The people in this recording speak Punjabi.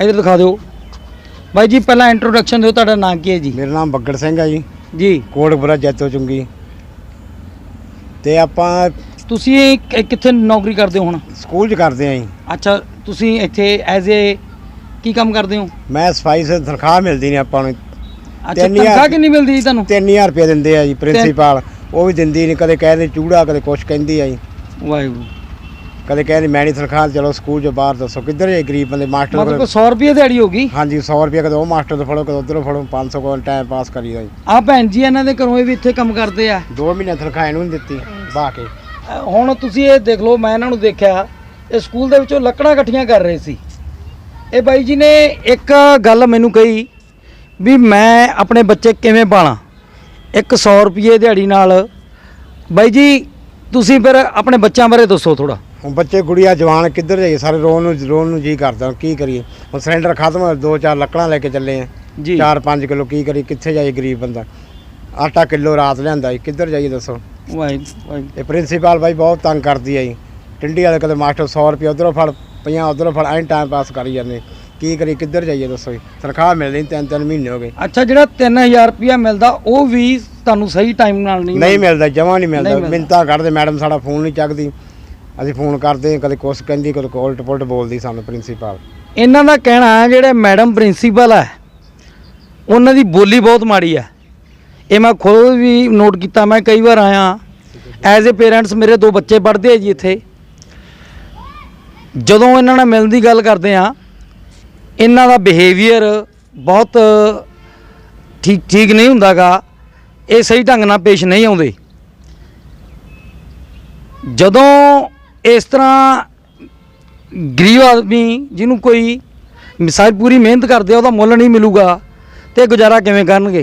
ਇਧਰ ਦਿਖਾ ਦਿਓ। ਬਾਈ ਜੀ ਪਹਿਲਾਂ ਇੰਟਰੋਡਕਸ਼ਨ ਦਿਓ ਤੁਹਾਡਾ ਨਾਂ ਕੀ ਹੈ ਜੀ? ਮੇਰਾ ਨਾਮ ਬੱਗੜ ਸਿੰਘ ਹੈ ਜੀ। ਜੀ। ਕੋਟਪੁਰਾ ਜੈਤੋ ਚੁੰਗੀ। ਤੇ ਆਪਾਂ ਤੁਸੀਂ ਕਿ- ਕਿੱਥੇ ਨੌਕਰੀ ਕਰਦੇ ਹੋ ਹੁਣ? ਸਕੂਲ 'ਚ ਕਰਦੇ ਆਂ ਜੀ। ਅੱਛਾ ਤੁਸੀਂ ਇੱਥੇ ਐਜ਼ ਏ ਕੀ ਕੰਮ ਕਰਦੇ ਹੋ? ਮੈਂ ਸਫ਼ਾਈ ਸੇ ਤਨਖਾਹ ਮਿਲਦੀ ਨਹੀਂ ਆਪਾਂ ਨੂੰ। ਅੱਛਾ ਤਿੰਨ ਹਜ਼ਾਰ- ਤਨਖਾਹ ਕਿੰਨੀ ਮਿਲਦੀ ਜੀ ਤੁਹਾਨੂੰ? 3000 ਰੁਪਏ ਦਿੰਦੇ ਆ ਜੀ ਪ੍ਰਿੰਸੀਪਲ ਉਹ ਵੀ ਦਿੰਦੀ ਨਹੀਂ ਕਦੇ ਕਹਿੰਦੇ ਚੂੜਾ ਕਦੇ ਕੁਛ ਕਹਿੰਦੀ ਆ ਜੀ। ਵਾਹਿਗੁਰੂ। ਕਦੇ ਕਹਿੰਦੇ ਮੈਂ ਨਹੀਂ ਤਨਖਾਹ ਚਲੋ ਸਕੂਲ 'ਚ ਬਾਹਰ ਦੱਸੋ ਕਿੱਧਰ ਜਾਈ ਗਰੀਬ ਬੰਦੇ ਮਾਸਟਰ ਮਤਲਬ ਕੋਲ ਕੋਈ 100 ਰੁਪਏ ਦਿਹਾੜੀ ਹੋਗੀ ਹਾਂਜੀ 100 ਰੁਪਏ ਕਦੇ ਉਹ ਮਾਸਟਰ ਤੋਂ ਫੜੋ ਕਦੇ ਉਧਰੋਂ ਫੜੋ 500 ਕੋਲ ਟਾਈਮ ਪਾਸ ਕਰੀਦਾ ਜੀ। ਆ ਭੈਣ ਜੀ ਇਹਨਾਂ ਦੇ ਘਰੋਂ ਇਹ ਵੀ ਇੱਥੇ ਕੰਮ ਕਰਦੇ ਆ। 2 ਮਹੀਨੇ ਤਨਖਾਹ ਇਹਨੂੰ ਨਹੀਂ ਦਿੱਤੀ ਬਾਹ ਕੇ। ਅ, ਹੁਣ ਤੁਸੀਂ ਇਹ ਦੇਖ ਲਓ ਮੈਂ ਇਹਨਾਂ ਨੂੰ ਦੇਖਿਆ ਇਹ ਸਕੂਲ ਦੇ ਵਿੱਚੋਂ ਲੱਕੜਾਂ ਇਕੱਠੀਆਂ ਕਰ ਰਹੇ ਸੀ। ਇਹ ਬਾਈ ਜੀ ਨੇ ਇੱਕ ਗੱਲ ਮੈਨੂੰ ਕਹੀ ਵੀ ਮੈਂ ਆਪਣੇ ਬੱਚੇ ਕਿਵੇਂ ਪਾਲਾਂ? ਇੱਕ 100 ਰੁਪਏ ਦਿਹਾੜੀ ਨਾਲ। ਬਾਈ ਜੀ ਤੁਸੀਂ ਫਿਰ ਆਪਣੇ ਬੱਚਿਆਂ ਬਾਰੇ ਦੱਸੋ ਥੋੜਾ ਹੁਣ ਬੱਚੇ ਗੁੜੀਆ ਜਵਾਨ ਕਿੱਧਰ ਜਾਈਏ? ਸਾਰੇ ਰੋਣ ਨੂੰ ਰੋਣ ਨੂੰ ਜੀ ਕਰਦਾ। ਹੁਣ ਕੀ ਕਰੀਏ? ਹੁਣ ਸਿਲੰਡਰ ਖਤਮ ਹੋਇਆ, ਦੋ ਚਾਰ ਲੱਕੜਾਂ ਲੈ ਕੇ ਚੱਲੇ ਆ। ਜੀ। 4-5 ਕਿਲੋ ਕੀ ਕਰੀ ਕਿੱਥੇ ਜਾਈਏ ਗਰੀਬ ਬੰਦਾ? ਆਟਾ ਕਿਲੋ ਰਾਤ ਲਿਆਂਦਾ ਜੀ। ਕਿੱਧਰ ਜਾਈਏ ਦੱਸੋ? ਵਾਹਿਗੁਰੂ ਵਾਹਿਗੁਰੂ ਇਹ ਪ੍ਰਿੰਸੀਪਲ ਬਾਈ ਬਹੁਤ ਤੰਗ ਕਰਦੀ ਹੈ ਜੀ। ਟਿੰਡੀ ਵਾਲੇ ਕਦੇ ਮਾਸਟਰ 100 ਰੁਪਏ ਉਧਰੋਂ ਫੜ। ਪੰਜਾਹ ਉਧਰੋਂ ਫੜ ਐਂ ਟਾਈਮ ਪਾਸ ਕਰੀ ਜਾਂਦੇ। ਕੀ ਕਰੀ ਕਿੱਧਰ ਜਾਈਏ ਦੱਸੋ ਜੀ? ਤਨਖਾਹ ਮਿਲਦੀ ਨਹੀਂ, ਤਿੰਨ ਤਿੰਨ ਮਹੀਨੇ ਹੋ ਗਏ। ਅੱਛਾ ਜਿਹੜਾ 3000 ਰੁਪਇਆ ਮਿਲਦਾ ਉਹ ਵੀ ਤੁਹਾਨੂੰ ਸਹੀ ਟਾਈਮ ਨਾਲ ਨਹੀਂ ਨਹੀਂ ਮਿਲਦਾ? ਜਮਾ ਨਹੀਂ ਮਿਲਦਾ ਨਹੀਂ ਮਿਲਦਾ। ਮਿੰਤਾ ਕੱਢਦੇ ਮੈਡਮ ਸਾਡਾ ਫੋਨ ਨਹੀਂ ਚੱਕਦੀ। ਅਸੀਂ ਫੋਨ ਕਰਦੇ ਕਦੇ ਕੁਛ ਕਹਿੰਦੀ, ਕਦੇ ਕੋਲਟ ਪੁਲਟ ਬੋਲਦੀ ਸਾਨੂੰ ਪ੍ਰਿੰਸੀਪਲ। ਇਹਨਾਂ ਦਾ ਕਹਿਣਾ ਹੈ, ਜਿਹੜੇ ਮੈਡਮ ਪ੍ਰਿੰਸੀਪਲ ਹੈ, ਉਹਨਾਂ ਦੀ ਬੋਲੀ ਬਹੁਤ ਮਾੜੀ ਹੈ। ਇਹ ਮੈਂ ਖੁਦ ਵੀ ਨੋਟ ਕੀਤਾ, ਮੈਂ ਕਈ ਵਾਰ ਆਇਆ। ਐਜ਼ ਅ ਪੇਰੈਂਟਸ ਮੇਰੇ ਦੋ ਬੱਚੇ ਪੜ੍ਹਦੇ ਆ ਜੀ ਇੱਥੇ। ਜਦੋਂ ਇਹਨਾਂ ਨਾਲ ਮਿਲਣ ਦੀ ਗੱਲ ਕਰਦੇ ਆ ਇਹਨਾਂ ਦਾ ਬਿਹੇਵੀਅਰ ਬਹੁਤ ਠੀਕ ਠੀਕ ਨਹੀਂ ਹੁੰਦਾਗਾ। ਇਹ ਸਹੀ ਢੰਗ ਨਾਲ ਪੇਸ਼ ਨਹੀਂ ਆਉਂਦੇ। ਜਦੋਂ ਇਸ ਤਰ੍ਹਾਂ ਗਰੀਬ ਆਦਮੀ ਜਿਹਨੂੰ ਕੋਈ ਮਿਸਾਲ ਪੂਰੀ ਮਿਹਨਤ ਕਰਦੇ ਆ, ਉਹਦਾ ਮੁੱਲ ਨਹੀਂ ਮਿਲੂਗਾ ਤੇ ਗੁਜ਼ਾਰਾ ਕਿਵੇਂ ਕਰਨਗੇ?